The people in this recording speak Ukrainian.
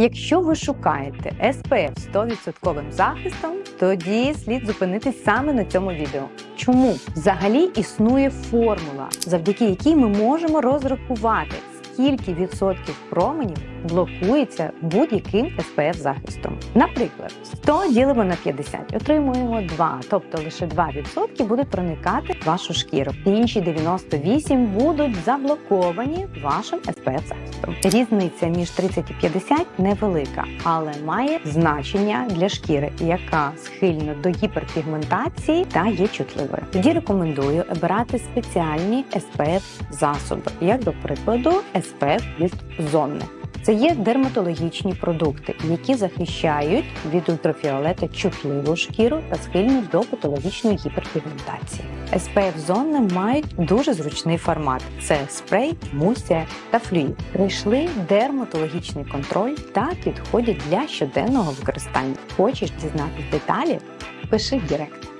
Якщо ви шукаєте SPF з 100% захистом, тоді слід зупинитись саме на цьому відео. Чому взагалі існує формула, завдяки якій ми можемо розрахувати, скільки відсотків променів блокується будь-яким SPF захистом. Наприклад, 100 ділимо на 50, отримуємо 2, тобто лише 2% будуть проникати в вашу шкіру. Інші 98 будуть заблоковані вашим SPF захистом. Різниця між 30 і 50 невелика, але має значення для шкіри, яка схильна до гіперпігментації та є чутливою. Тоді рекомендую обирати спеціальні SPF засоби, як до прикладу SPF від зони. Це є дерматологічні продукти, які захищають від ультрафіолета чутливу шкіру та схильну до патологічної гіперпігментації. SPF зони мають дуже зручний формат: це спрей, емульсія та флюїд. Пройшли дерматологічний контроль та підходять для щоденного використання. Хочеш дізнатись деталі? Пиши в Директ.